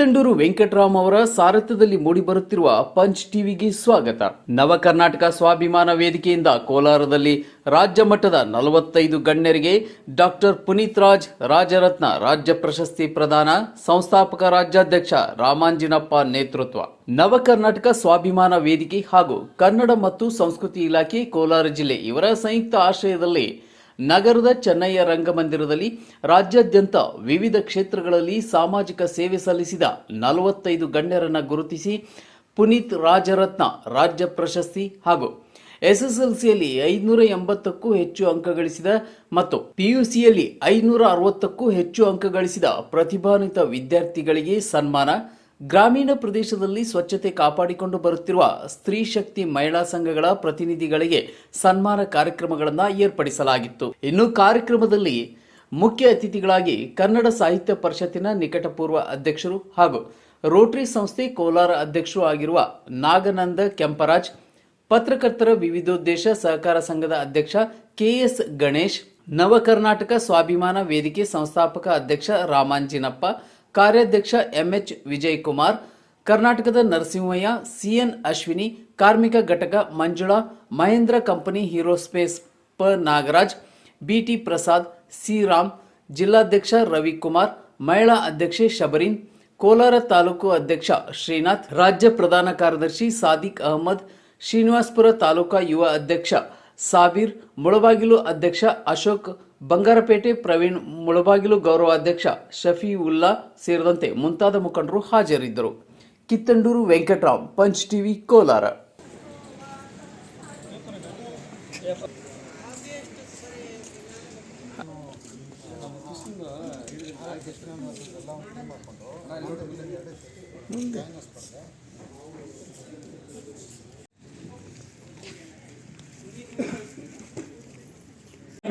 ಕಿತ್ತಂಡೂರು ವೆಂಕಟರಾಮ್ ಅವರ ಸಾರಥ್ಯದಲ್ಲಿ ಮೂಡಿಬರುತ್ತಿರುವ ಪಂಚ್ ಟಿವಿಗೆ ಸ್ವಾಗತ. ನವ ಕರ್ನಾಟಕ ಸ್ವಾಭಿಮಾನ ವೇದಿಕೆಯಿಂದ ಕೋಲಾರದಲ್ಲಿ ರಾಜ್ಯ ಮಟ್ಟದ ನಲವತ್ತೈದು ಗಣ್ಯರಿಗೆ ಡಾಕ್ಟರ್ ಪುನೀತ್ ರಾಜ್, ರಾಜರತ್ನ ರಾಜ್ಯ ಪ್ರಶಸ್ತಿ ಪ್ರದಾನ, ಸಂಸ್ಥಾಪಕ ರಾಜ್ಯಾಧ್ಯಕ್ಷ ರಾಮಾಂಜಿನಪ್ಪ ನೇತೃತ್ವ. ನವ ಕರ್ನಾಟಕ ಸ್ವಾಭಿಮಾನ ವೇದಿಕೆ ಹಾಗೂ ಕನ್ನಡ ಮತ್ತು ಸಂಸ್ಕೃತಿ ಇಲಾಖೆ ಕೋಲಾರ ಜಿಲ್ಲೆ ಇವರ ಸಂಯುಕ್ತ ಆಶ್ರಯದಲ್ಲಿ ನಗರದ ಚೆನ್ನಯ್ಯ ರಂಗಮಂದಿರದಲ್ಲಿ ರಾಜ್ಯಾದ್ಯಂತ ವಿವಿಧ ಕ್ಷೇತ್ರಗಳಲ್ಲಿ ಸಾಮಾಜಿಕ ಸೇವೆ ಸಲ್ಲಿಸಿದ ನಲವತ್ತೈದು ಗಣ್ಯರನ್ನು ಗುರುತಿಸಿ ಪುನೀತ್ ರಾಜರತ್ನ ರಾಜ್ಯ ಪ್ರಶಸ್ತಿ ಹಾಗೂ ಎಸ್ಎಸ್ಎಲ್ಸಿಯಲ್ಲಿ ಐನೂರ ಎಂಬತ್ತಕ್ಕೂ ಹೆಚ್ಚು ಅಂಕ ಗಳಿಸಿದ ಮತ್ತು ಪಿಯುಸಿಯಲ್ಲಿ ಐನೂರ ಅರವತ್ತಕ್ಕೂ ಹೆಚ್ಚು ಅಂಕ ಗಳಿಸಿದ ಪ್ರತಿಭಾನ್ವಿತ ವಿದ್ಯಾರ್ಥಿಗಳಿಗೆ ಸನ್ಮಾನ ಗ್ರಾಮೀಣ ಪ್ರದೇಶದಲ್ಲಿ ಸ್ವಚ್ಛತೆ ಕಾಪಾಡಿಕೊಂಡು ಬರುತ್ತಿರುವ ಸ್ತ್ರೀ ಶಕ್ತಿ ಮಹಿಳಾ ಸಂಘಗಳ ಪ್ರತಿನಿಧಿಗಳಿಗೆ ಸನ್ಮಾನ ಕಾರ್ಯಕ್ರಮಗಳನ್ನು ಏರ್ಪಡಿಸಲಾಗಿತ್ತು. ಇನ್ನು ಕಾರ್ಯಕ್ರಮದಲ್ಲಿ ಮುಖ್ಯ ಅತಿಥಿಗಳಾಗಿ ಕನ್ನಡ ಸಾಹಿತ್ಯ ಪರಿಷತ್ತಿನ ನಿಕಟಪೂರ್ವ ಅಧ್ಯಕ್ಷರು ಹಾಗೂ ರೋಟರಿ ಸಂಸ್ಥೆ ಕೋಲಾರ ಅಧ್ಯಕ್ಷರು ಆಗಿರುವ ನಾಗನಂದ ಕೆಂಪರಾಜ್, ಪತ್ರಕರ್ತರ ವಿವಿಧೋದ್ದೇಶ ಸಹಕಾರ ಸಂಘದ ಅಧ್ಯಕ್ಷ ಕೆಎಸ್ ಗಣೇಶ್ ನವ ಕರ್ನಾಟಕ ಸ್ವಾಭಿಮಾನ ವೇದಿಕೆ ಸಂಸ್ಥಾಪಕ ಅಧ್ಯಕ್ಷ ರಾಮಾಂಜಿನಪ್ಪ ಕಾರ್ಯಾಧ್ಯಕ್ಷ ಎಂಎಚ್ ವಿಜಯ್ ಕುಮಾರ್ ಕರ್ನಾಟಕದ ನರಸಿಂಹಯ್ಯ, ಸಿಎನ್ ಅಶ್ವಿನಿ, ಕಾರ್ಮಿಕ ಘಟಕ ಮಂಜುಳಾ, ಮಹೇಂದ್ರ ಕಂಪನಿ ಹೀರೋಸ್ಪೇಸ್ ಪ ನಾಗರಾಜ್, ಬಿಟಿ ಪ್ರಸಾದ್, ಸಿ ರಾಮ್, ಜಿಲ್ಲಾಧ್ಯಕ್ಷ ರವಿಕುಮಾರ್, ಮಹಿಳಾ ಅಧ್ಯಕ್ಷೆ ಶಬರಿನ್, ಕೋಲಾರ ತಾಲೂಕು ಅಧ್ಯಕ್ಷ ಶ್ರೀನಾಥ್, ರಾಜ್ಯ ಪ್ರಧಾನ ಕಾರ್ಯದರ್ಶಿ ಸಾದಿಕ್ ಅಹಮದ್, ಶ್ರೀನಿವಾಸ್ಪುರ ತಾಲೂಕಾ ಯುವ ಅಧ್ಯಕ್ಷ ಸಾಬೀರ್, ಮುಳಬಾಗಿಲು ಅಧ್ಯಕ್ಷ ಅಶೋಕ್ ಬಂಗಾರಪೇಟೆ ಪ್ರವೀಣ್ ಮುಳಬಾಗಿಲು ಗೌರವಾಧ್ಯಕ್ಷ ಉಲ್ಲಾ ಸೇರಿದಂತೆ ಮುಂತಾದ ಮುಖಂಡರು ಹಾಜರಿದ್ದರು. Kittanduru Venkatarao punch TV Kolar.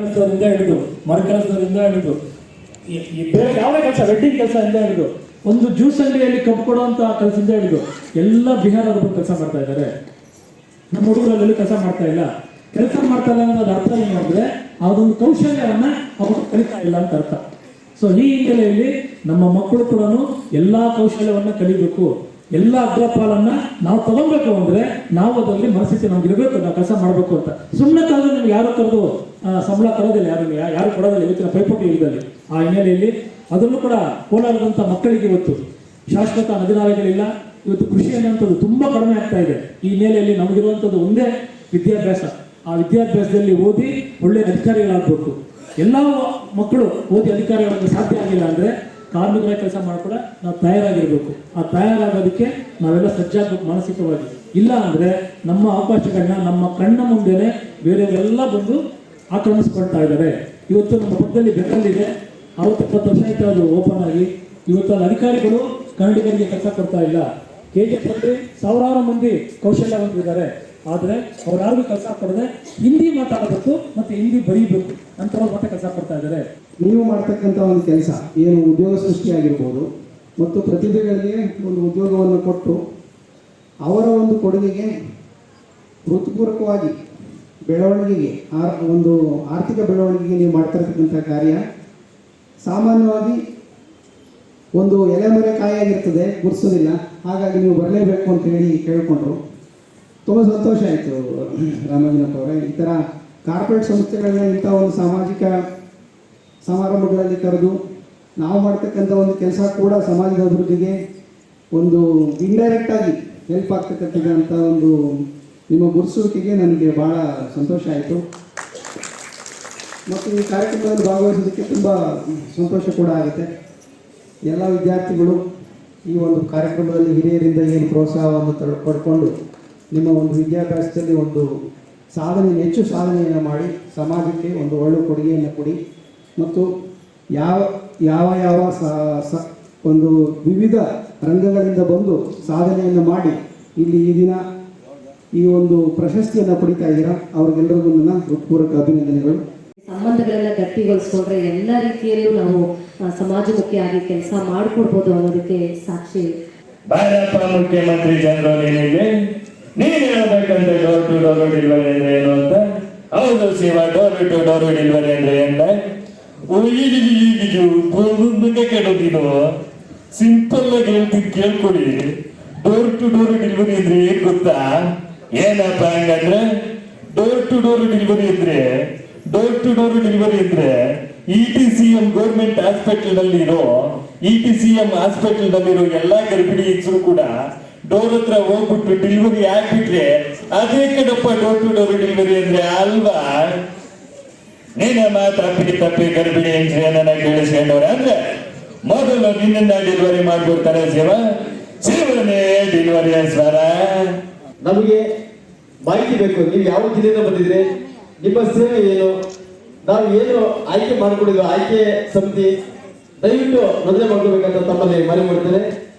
ಕೆಲಸದಿಂದ ಹಿಡಿದು ಮರ ಕೆಲಸದಿಂದ ಹಿಡಿದು ಬೇರೆ ಯಾವುದೇ ಕೆಲಸ ವೆಡ್ಡಿಂಗ್ ಕೆಲಸದಿಂದ ಹಿಡಿದು, ಒಂದು ಜ್ಯೂಸ್ ಅಂಗಡಿಯಲ್ಲಿ ಕಬ್ಬು ಕೊಡುವಂತ ಕೆಲಸದಿಂದ ಹಿಡಿದು, ಎಲ್ಲ ಬಿಹಾರದ ಕೆಲಸ ಮಾಡ್ತಾ ಇದ್ದಾರೆ. ನಮ್ಮ ಹುಡುಗರಲ್ಲಿ ಕೆಲಸ ಮಾಡ್ತಾ ಇಲ್ಲ. ಕೆಲಸ ಮಾಡ್ತಾ ಇಲ್ಲ ಅನ್ನೋದು ಅರ್ಥ ಏನು ಮಾಡಿದ್ರೆ, ಅದೊಂದು ಕೌಶಲ್ಯವನ್ನ ಅವರು ಕಲಿತಾ ಇಲ್ಲ ಅಂತ ಅರ್ಥ. ಸೊ ಈ ಹಿನ್ನೆಲೆಯಲ್ಲಿ ನಮ್ಮ ಮಕ್ಕಳು ಕೂಡ ಎಲ್ಲಾ ಕೌಶಲ್ಯವನ್ನ ಕಲಿಬೇಕು. ಎಲ್ಲ ಅಗ್ರಪಾಲನ್ನ ನಾವು ತಗೊಳ್ಬೇಕು ಅಂದ್ರೆ ನಾವು ಅದರಲ್ಲಿ ಮನಸ್ಥಿತಿ ನಮ್ಗೆ ಇರಬೇಕು, ನಾವು ಕೆಲಸ ಮಾಡಬೇಕು ಅಂತ. ಸುಮ್ಮನೆ ಕಾಲದಲ್ಲಿ ನಿಮ್ಗೆ ಯಾರು ಕರೆದು ಸಂಬಳ ಕರೋದಿಲ್ಲ ಯಾರು ಯಾರು ಕೊಡೋದಿಲ್ಲ, ಇವತ್ತಿನ ಪೈಪೋಟಿ ಯುಗದಲ್ಲಿ ಆ ಹಿನ್ನೆಲೆಯಲ್ಲಿ ಅದನ್ನು ಕೂಡ ಕೋಲಾರದಂತ ಮಕ್ಕಳಿಗೆ ಇವತ್ತು ಶಾಶ್ವತ ನದಿನಾಲೆಗಳಿಲ್ಲ ಇವತ್ತು ಕೃಷಿ ಅನ್ನುವಂಥದ್ದು ತುಂಬಾ ಕಡಿಮೆ ಆಗ್ತಾ ಇದೆ. ಈ ಹಿನ್ನೆಲೆಯಲ್ಲಿ ನಮಗಿರುವಂಥದ್ದು ಒಂದೇ ವಿದ್ಯಾಭ್ಯಾಸ. ಆ ವಿದ್ಯಾಭ್ಯಾಸದಲ್ಲಿ ಓದಿ ಒಳ್ಳೆ ಅಧಿಕಾರಿಗಳಾಗಬೇಕು. ಎಲ್ಲ ಮಕ್ಕಳು ಓದಿ ಅಧಿಕಾರಿಗಳಾಗಲು ಸಾಧ್ಯ ಆಗಿಲ್ಲ ಅಂದ್ರೆ ಕಾರ್ಮಿಕರ ಕೆಲಸ ಕೂಡ ನಾವು ತಯಾರಾಗಿರಬೇಕು. ಆ ತಯಾರಾಗೋದಕ್ಕೆ ನಾವೆಲ್ಲ ಸಜ್ಜಾಗಬೇಕು ಮಾನಸಿಕವಾಗಿ. ಇಲ್ಲ ಅಂದರೆ ನಮ್ಮ ಅವಕಾಶಗಳನ್ನ ನಮ್ಮ ಕಣ್ಣ ಮುಂದೆನೆ ಬೇರೆಯವರೆಲ್ಲ ಬಂದು ಆಕ್ರಮಿಸ್ಕೊಳ್ತಾ ಇದ್ದಾರೆ. ಇವತ್ತು ನಮ್ಮ ಪಕ್ಕದಲ್ಲಿ ಬೆಟ್ಟಲ್ಲಿದೆ ಅವತ್ತು ಇಪ್ಪತ್ತು ವರ್ಷ ಆಯ್ತು ಅದು ಓಪನ್ ಆಗಿ. ಇವತ್ತು ಅಧಿಕಾರಿಗಳು ಕನ್ನಡಿಗರಿಗೆ ಕೆಲಸ ಕೊಡ್ತಾ ಇಲ್ಲ. ಕೆ ಜಿ ಎಫ್ ಸಾವಿರಾರು ಮಂದಿ ಕೌಶಲ್ಯವಂತರಿದ್ದಾರೆ. ಆದರೆ ಅವ್ರು ಯಾರಿಗೂ ಕೆಲಸ ಕೊಡದೆ ಹಿಂದಿ ಮಾತಾಡಬೇಕು ಮತ್ತೆ ಹಿಂದಿ ಬರೀಬೇಕು ಅಂತವ್ರು ಮತ್ತೆ ಕೆಲಸ ಕೊಡ್ತಾ ಇದ್ದಾರೆ. ನೀವು ಮಾಡ್ತಕ್ಕಂಥ ಒಂದು ಕೆಲಸ, ಏನು ಉದ್ಯೋಗ ಸೃಷ್ಟಿಯಾಗಿರ್ಬೋದು ಮತ್ತು ಪ್ರತಿಭೆಗಳಿಗೆ ಒಂದು ಉದ್ಯೋಗವನ್ನು ಕೊಟ್ಟು ಅವರ ಒಂದು ಕೊಡುಗೆಗೆ ಹೃತ್ಪೂರ್ವಕವಾಗಿ ಬೆಳವಣಿಗೆಗೆ, ಆರ್, ಒಂದು ಆರ್ಥಿಕ ಬೆಳವಣಿಗೆಗೆ ನೀವು ಮಾಡ್ತಿರ್ತಕ್ಕಂಥ ಕಾರ್ಯ ಸಾಮಾನ್ಯವಾಗಿ ಒಂದು ಎಲೆಮರೆ ಕಾಯಾಗಿರ್ತದೆ ಗುರ್ಸೋದಿಲ್ಲ ಹಾಗಾಗಿ ನೀವು ಬರಲೇಬೇಕು ಅಂತ ಹೇಳಿ ಕೇಳಿಕೊಂಡ್ರು. ತುಂಬ ಸಂತೋಷ ಆಯಿತು ರಾಮಲಿಂಗಪ್ಪ ಅವರೇ. ಈ ಥರ ಕಾರ್ಪೊರೇಟ್ ಸಂಸ್ಥೆಗಳನ್ನ ಇಂಥ ಒಂದು ಸಾಮಾಜಿಕ ಸಮಾರಂಭಗಳಲ್ಲಿ ಕರೆದು ನಾವು ಮಾಡ್ತಕ್ಕಂಥ ಒಂದು ಕೆಲಸ ಕೂಡ ಸಮಾಜದ ಅಭಿವೃದ್ಧಿಗೆ ಒಂದು ಇಂಡೈರೆಕ್ಟ್ ಆಗಿ ಹೆಲ್ಪ್ ಆಗ್ತಕ್ಕಂಥದ್ದು ಒಂದು ನಿಮ್ಮ ಗುರುಸುವಿಕೆಗೆ ನನಗೆ ಭಾಳ ಸಂತೋಷ ಆಯಿತು. ಮತ್ತು ಈ ಕಾರ್ಯಕ್ರಮದಲ್ಲಿ ಭಾಗವಹಿಸೋದಕ್ಕೆ ತುಂಬ ಸಂತೋಷ ಕೂಡ ಆಗುತ್ತೆ. ಎಲ್ಲ ವಿದ್ಯಾರ್ಥಿಗಳು ಈ ಒಂದು ಕಾರ್ಯಕ್ರಮದಲ್ಲಿ ಹಿರಿಯರಿಂದ ಏನು ಪ್ರೋತ್ಸಾಹವನ್ನು ಪಡ್ಕೊಂಡು ನಿಮ್ಮ ಒಂದು ವಿದ್ಯಾಭ್ಯಾಸದಲ್ಲಿ ಒಂದು ಸಾಧನೆ ಹೆಚ್ಚು ಸಾಧನೆಯನ್ನು ಮಾಡಿ ಸಮಾಜಕ್ಕೆ ಒಂದು ಒಳ್ಳೆಯ ಕೊಡುಗೆಯನ್ನು ಕೊಡಿ. ಮತ್ತು ಯಾವ ಯಾವ ಯಾವ ಒಂದು ವಿವಿಧ ರಂಗಗಳಿಂದ ಬಂದು ಸಾಧನೆಯನ್ನು ಮಾಡಿ ಇಲ್ಲಿ ಈ ದಿನ ಈ ಒಂದು ಪ್ರಶಸ್ತಿಯನ್ನು ಪಡಿತಾ ಇದ್ದೀರಾ? ಅವ್ರಿಗೆಲ್ಲರಿಗೂ ನನ್ನ ಹೃತ್ಪೂರ್ವಕ ಅಭಿನಂದನೆಗಳು. ಸಂಬಂಧಗಳೆಲ್ಲ ಗಟ್ಟಿಗೊಳಿಸ್ಕೊಂಡ್ರೆ ಎಲ್ಲ ರೀತಿಯಲ್ಲೂ ನಾವು ಸಮಾಜಮುಖಿಯಾಗಿ ಕೆಲಸ ಮಾಡಿಕೊಡ್ಬೋದು ಅನ್ನೋದಕ್ಕೆ ಸಾಕ್ಷಿ. ಭಾರತ ಮುಖ್ಯಮಂತ್ರಿ ಜನರಲ್ ಏನಿದೆ? ನೀನ್ ಹೇಳ್ಬೇಕಂತ ಡೋರ್ ಟು ಡೋರ್ ಡೆಲಿವರಿ ಅಂದ್ರೆ ಏನು ಅಂತ? ಹೌದು Shiva door to door delivery ಅಂದ್ರೆ ಎಂದ ಕೇಳೋದಿದು ಸಿಂಪಲ್ ಆಗಿ ಹೇಳ್ತೀನಿ ಕೇಳ್ಕೊಡಿ ಡೋರ್ ಟು ಡೋರ್ ಡೆಲಿವರಿ ಅಂದ್ರೆ ಏನ್ ಗೊತ್ತಾ? ಏನಪ್ಪ ಹಂಗಂದ್ರೆ? ಡೋರ್ ಟು ಡೋರ್ ಡೆಲಿವರಿ ಅಂದ್ರೆ ಡೋರ್ ಟು ಡೋರ್ ಡೆಲಿವರಿ ಅಂದ್ರೆ E T C M government hospital ನಲ್ಲಿರೋ E T C M hospital ನಲ್ಲಿರೋ ಎಲ್ಲಾ ಗರ್ಭಿಣಿ ಹೆಂಗಸರು ಕೂಡ ಡೋರ್ ಹತ್ರ ಹೋಗ್ಬಿಟ್ಟು ಡೆಲಿವರಿ ಆಗ್ಬಿಟ್ರೆ ಅದೇ ಕಡಪ್ಪ ಡೋರ್ ಟು ಡೋರ್ ಡೆಲಿವರಿ ಅಂದ್ರೆ ಅಲ್ವಾ? ನೀನಮ್ಮ ತಪ್ಪಿ ತಪ್ಪಿ ಗರ್ಭಿಣಿ ಹೆಂಗ್ರಿ ನನ್ನ ಕೇಳಿಸ್ಕೊಂಡವ್ರ ಅಂದ್ರೆ ಮೊದಲು ನಿನ್ನ ಡೆಲಿವರಿ ಮಾಡ್ಬಿಡ್ತಾರೆ ಶಿವ. ಸೇವನೇ ಡೆಲಿವರಿ ಸ್ವರ ನಮಗೆ ಮಾಹಿತಿ ಬೇಕು. ನೀವು ಯಾವ ಜಿಲ್ಲೆಯಿಂದ ಬಂದಿದ್ರೆ ನಿಮ್ಮ ಸೇವೆ ಏನು? ನಾವು ಏನು ಆಯ್ಕೆ ಮಾಡಿಕೊಂಡಿದ್ವಿ ಆಯ್ಕೆ ಸಮಿತಿ ದಯವಿಟ್ಟು ಮದುವೆ ಮಾಡ್ಕೋಬೇಕಂತ ತಮ್ಮಲ್ಲಿ ಮನವಿ ಮಾಡ್ತೇನೆ.